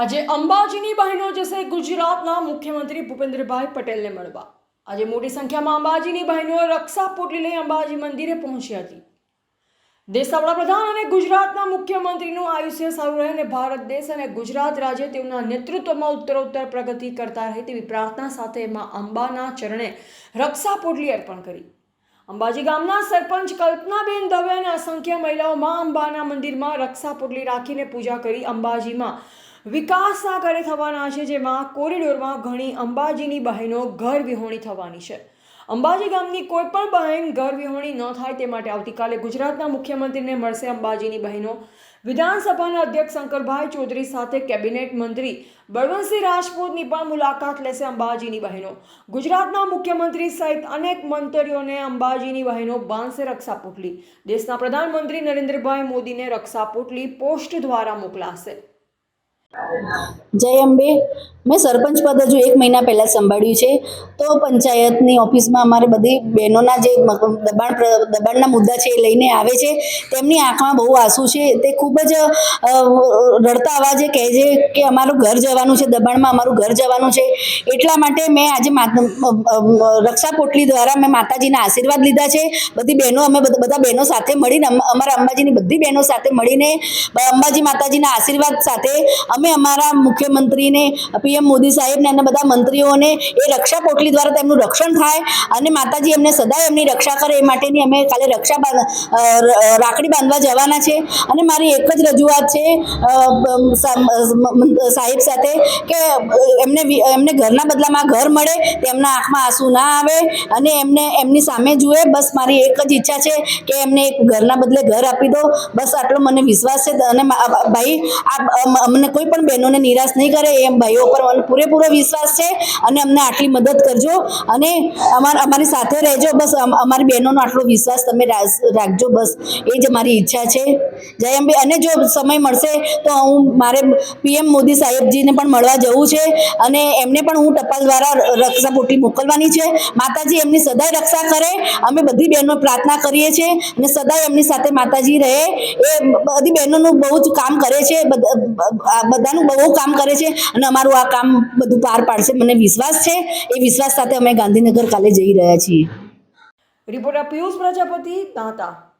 આજે અંબાજીની બહેનો જશે ગુજરાતના મુખ્યમંત્રી ભૂપેન્દ્રભાઈ પટેલને મળવા. આજે મોટી સંખ્યામાં અંબાજીની બહેનો રક્ષા પોટલી લઈ અંબાજી મંદિરે પહોંચી હતી દેશના વડાપ્રધાન અને ગુજરાતના મુખ્યમંત્રીનું આયુષ્ય સારું રહે અને ભારત દેશ અને ગુજરાત રાજ્ય તેઓના નેતૃત્વમાં ઉત્તરોત્તર પ્રગતિ કરતા રહે તેવી પ્રાર્થના સાથે માં અંબાના ચરણે રક્ષા પોટલી અર્પણ કરી. અંબાજી ગામના સરપંચ કલ્પનાબેન દવે અને અસંખ્ય મહિલાઓ મા અંબાના મંદિરમાં રક્ષા પોટલી રાખીને પૂજા કરી અંબાજીમાં વિકાસના કાર્ય થવાના છે, જેમાં કોરિડોરમાં ઘણી અંબાજીની બહેનો ઘર વિહોણી થવાની છે. અંબાજી ગામની કોઈ પણ બહેન ઘર વિહોણી ન થાય તે માટે આવતીકાલે ગુજરાતના મુખ્યમંત્રીને મળશે અંબાજીની બહેનો. વિધાનસભાના અધ્યક્ષ શંકરભાઈ ચૌધરી સાથે કેબિનેટ મંત્રી બળવંતસિંહ રાજપૂતની પણ મુલાકાત લેશે અંબાજીની બહેનો. ગુજરાતના મુખ્યમંત્રી સહિત અનેક મંત્રીઓને અંબાજીની બહેનો બાંધશે રક્ષા પોટલી દેશના પ્રધાનમંત્રી નરેન્દ્રભાઈ મોદીને રક્ષા પોટલી પોસ્ટ દ્વારા મોકલાશે. જય અંબે. મેં સરપંચ પદ હજુ એક મહિના પહેલાં સંભાળ્યું છે. તો પંચાયતની ઓફિસમાં અમારે બધી બહેનોના જે દબાણ દબાણના મુદ્દા છે એ લઈને આવે છે. તેમની આંખમાં બહુ આંસુ છે. તે ખૂબ જ રડતા અવાજે કહે છે કે અમારું ઘર જવાનું છે, દબાણમાં અમારું ઘર જવાનું છે. એટલા માટે મેં આજે રક્ષા પોટલી દ્વારા મેં માતાજીના આશીર્વાદ લીધા છે. બધી બહેનો અમે બધા બહેનો સાથે મળીને અમારા અંબાજીની બધી બહેનો સાથે મળીને અંબાજી માતાજીના આશીર્વાદ સાથે અમે અમારા મુખ્યમંત્રીને, પીએમ મોદી સાહેબને અને બધા મંત્રીઓને એ રક્ષા પોટલી દ્વારા તેમનું રક્ષણ થાય અને માતાજી એમને સદાય એમની રક્ષા કરે એ માટેની અમે કાલે રક્ષા રાખડી બાંધવા જવાના છે. અને મારી એક જ રજૂઆત છે સાહેબ સાથે કે એમને એમને ઘરના બદલામાં ઘર મળે, તેમના આંખમાં આંસુ ના આવે અને એમને એમની સામે જુએ. બસ મારી એક જ ઈચ્છા છે કે એમને એક ઘરના બદલે ઘર આપી દો. બસ આટલો મને વિશ્વાસ છે અને ભાઈ, આ અમને કોઈ પણ બહેનોને નિરાશ નહીં કરે. એમ ભાઈઓ પર પૂરેપૂરો વિશ્વાસ છે અને અમને આટલી મદદ કરજો અને અમાર, અમારી સાથે રહેજો. બસ અમ- અમારી બહેનોનો આટલો વિશ્વાસ તમે રાખજો. બસ એ જ મારી ઈચ્છા છે. જય અંબે. અને જો સમય મળશે તો હું, મારે પીએમ મોદી સાહેબજીને પણ મળવા જવું છે અને એમને પણ હું ટપાલ દ્વારા ર- રક્ષા પોટલી મોકલવાની છે. માતાજી એમની સદાય રક્ષા કરે. અમે બધી બહેનો પ્રાર્થના કરીએ છીએ અને સદાય એમની સાથે માતાજી રહે. એ બધી બહેનોનું બહુ જ કામ કરે છે. બધ- બધાનું બહુ કામ કરે છે અને અમારું આ કામ બધું પાર પાડશે. મને વિશ્વાસ છે. એ વિશ્વાસ સાથે અમે ગાંધીનગર કાલે જઈ રહ્યા છીએ. રિપોર્ટર પિયુષ પ્રજાપતિ, દાંતા.